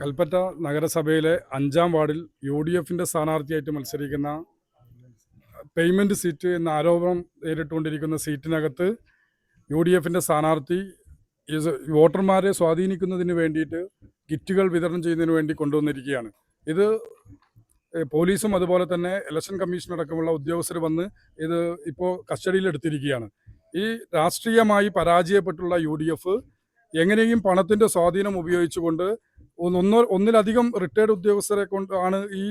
കൽപ്പറ്റ നഗരസഭയിലെ അഞ്ചാം വാർഡിൽ യു ഡി എഫിന്റെ സ്ഥാനാർത്ഥിയായിട്ട് മത്സരിക്കുന്ന പേയ്മെന്റ് സീറ്റ് എന്ന ആരോപണം നേരിട്ടുകൊണ്ടിരിക്കുന്ന സീറ്റിനകത്ത് യു ഡി എഫിന്റെ സ്ഥാനാർത്ഥി വോട്ടർമാരെ സ്വാധീനിക്കുന്നതിന് വേണ്ടിയിട്ട് കിറ്റുകൾ വിതരണം ചെയ്യുന്നതിന് വേണ്ടി കൊണ്ടുവന്നിരിക്കുകയാണ്. ഇത് പോലീസും അതുപോലെ തന്നെ ഇലക്ഷൻ കമ്മീഷൻ അടക്കമുള്ള ഉദ്യോഗസ്ഥർ വന്ന് ഇത് ഇപ്പോൾ കസ്റ്റഡിയിലെടുത്തിരിക്കുകയാണ് ഈ രാഷ്ട്രീയമായി പരാജയപ്പെട്ടുള്ള യു ഡി എഫ് എങ്ങനെയും പണത്തിന്റെ സ്വാധീനം ഉപയോഗിച്ചുകൊണ്ട് ഒന്ന് ഒന്നോ ഒന്നിലധികം റിട്ടയർഡ് ഉദ്യോഗസ്ഥരെ കൊണ്ട് ആണ് ഈ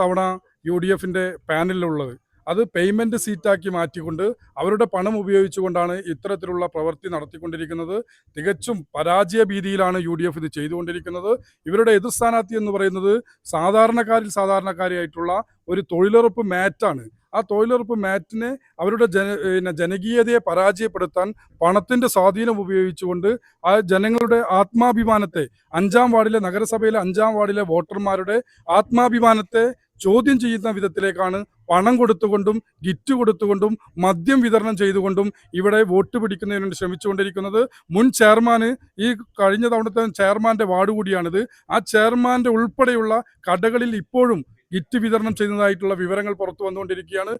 തവണ യു ഡി എഫിന്റെ പാനലിലുള്ളത്. അത് പേയ്മെന്റ് സീറ്റാക്കി മാറ്റിക്കൊണ്ട് അവരുടെ പണം ഉപയോഗിച്ചുകൊണ്ടാണ് ഇത്തരത്തിലുള്ള പ്രവൃത്തി നടത്തിക്കൊണ്ടിരിക്കുന്നത്. തികച്ചും പരാജയ ഭീതിയിലാണ് യു ഡി എഫ് ഇത് ചെയ്തുകൊണ്ടിരിക്കുന്നത്. ഇവരുടെ എതിർ സ്ഥാനാർത്ഥി എന്ന് പറയുന്നത് സാധാരണക്കാരിൽ സാധാരണക്കാരിയായിട്ടുള്ള ഒരു തൊഴിലുറപ്പ് മാറ്റാണ്. ആ തൊഴിലുറപ്പ് മാറ്റിനെ അവരുടെ ജന പിന്നെ ജനകീയതയെ പരാജയപ്പെടുത്താൻ പണത്തിന്റെ സ്വാധീനം ഉപയോഗിച്ചുകൊണ്ട് ആ ജനങ്ങളുടെ ആത്മാഭിമാനത്തെ അഞ്ചാം വാർഡിലെ നഗരസഭയിലെ അഞ്ചാം വാർഡിലെ വോട്ടർമാരുടെ ആത്മാഭിമാനത്തെ ചോദ്യം ചെയ്യുന്ന വിധത്തിലേക്കാണ് പണം കൊടുത്തുകൊണ്ടും ഗിറ്റ് കൊടുത്തുകൊണ്ടും മദ്യം വിതരണം ചെയ്തുകൊണ്ടും ഇവിടെ വോട്ട് പിടിക്കുന്നതിന് വേണ്ടി ശ്രമിച്ചുകൊണ്ടിരിക്കുന്നത്. മുൻ ചെയർമാന് ഈ കഴിഞ്ഞ തവണത്തെ ചെയർമാന്റെ വാർഡ് കൂടിയാണിത്. ആ ചെയർമാന്റെ ഉൾപ്പെടെയുള്ള കടകളിൽ ഇപ്പോഴും ഗിറ്റ് വിതരണം ചെയ്യുന്നതായിട്ടുള്ള വിവരങ്ങൾ പുറത്തു വന്നുകൊണ്ടിരിക്കുകയാണ്.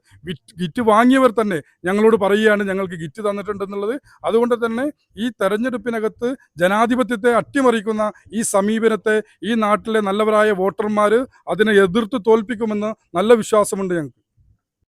ഗിറ്റ് വാങ്ങിയവർ തന്നെ ഞങ്ങളോട് പറയുകയാണ് ഞങ്ങൾക്ക് ഗിറ്റ് തന്നിട്ടുണ്ടെന്നുള്ളത്. അതുകൊണ്ട് തന്നെ ഈ തെരഞ്ഞെടുപ്പിനകത്ത് ജനാധിപത്യത്തെ അട്ടിമറിക്കുന്ന ഈ സമീപനത്തെ ഈ നാട്ടിലെ നല്ലവരായ വോട്ടർമാർ അതിനെ എതിർത്ത് തോൽപ്പിക്കുമെന്ന് നല്ല വിശ്വാസമുണ്ട് ഞങ്ങൾക്ക്.